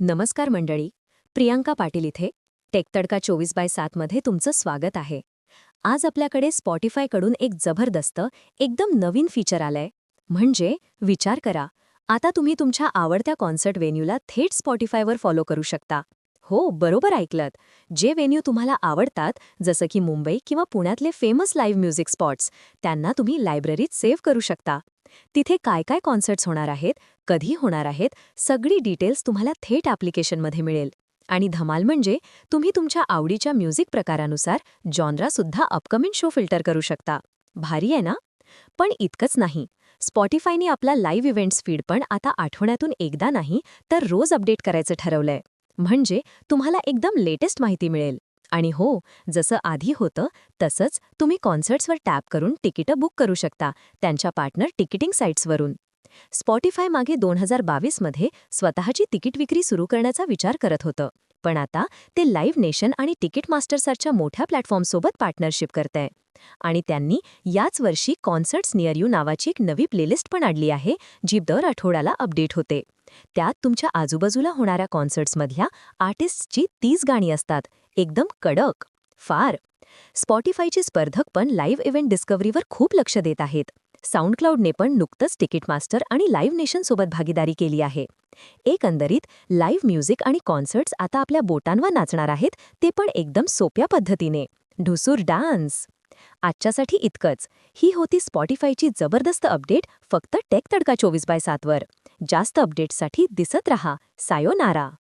नमस्कार मंडळी प्रियांका पाटील इथे टेकतडका चोवीस बाय सातमध्ये तुमचं स्वागत आहे. आज आपल्याकडे स्पॉटीफायकडून एक जबरदस्त एकदम नवीन फीचर आलंय. म्हणजे विचार करा आता तुम्ही तुमच्या आवडत्या कॉन्सर्ट वेन्यूला थेट स्पॉटीफायवर फॉलो करू शकता. हो बरोबर ऐकलत. जे वेन्यू तुम्हाला आवडतात जसं की मुंबई किंवा पुण्यातले फेमस लाईव्ह म्युझिक स्पॉट्स त्यांना तुम्ही लायब्ररीत सेव्ह करू शकता. तिथे काय काय कॉन्सर्ट्स होणार आहेत कधी होणार आहेत सगळी डिटेल्स तुम्हाला थेट ॲप्लिकेशनमध्ये मिळेल. आणि धमाल म्हणजे तुम्ही तुमच्या आवडीच्या म्युझिक प्रकारानुसार जॉनरासुद्धा अपकमिंग शो फिल्टर करू शकता. भारी आहे ना? पण इतकंच नाही. स्पॉटीफायने आपला लाईव्ह इव्हेंट्स फीड पण आता आठवड्यातून एकदा नाही तर रोज अपडेट करायचं ठरवलंय. म्हणजे तुम्हाला एकदम लेटेस्ट माहिती मिळेल. आणि हो जसं आधी होतं तसंच तुम्ही कॉन्सर्ट्सवर टॅप करून तिकीटं बुक करू शकता त्यांच्या पार्टनर तिकिटिंग साईट्सवरून स्पॉटीफाय मागे दोन हजार बावीसमध्ये स्वतःची तिकीट विक्री सुरू करण्याचा विचार करत होतं. पण आता ते लाईव्ह नेशन आणि तिकीट मास्टरसारख्या मोठ्या प्लॅटफॉर्मसोबत पार्टनरशिप करतंय. आणि त्यांनी याच वर्षी कॉन्सर्ट्स नियर यू नावाची एक नवी प्लेलिस्ट पण आणली आहे जी दर आठवड्याला अपडेट होते. त्यात तुमच्या आजूबाजूला होणाऱ्या कॉन्सर्ट्समधल्या आर्टिस्टची तीस गाणी असतात. एकदम कडक. फार. स्पॉटीफायचे स्पर्धक पण लाईव्ह इव्हेंट डिस्कव्हरीवर खूप लक्ष देत आहेत. साऊंड क्लाउडने पण नुकतंच तिकीट मास्टर आणि लाईव्ह नेशनसोबत भागीदारी केली आहे. एकंदरीत लाईव्ह म्युझिक आणि कॉन्सर्ट्स आता आपल्या बोटांवर नाचणार आहेत ते पण एकदम सोप्या पद्धतीने. ढुसूर डान्स. आजच्यासाठी इतकंच. ही होती स्पॉटीफायची जबरदस्त अपडेट फक्त टेक तडका चोवीस बाय सातवर जास्त अपडेट्ससाठी दिसत रहा. सायोनारा.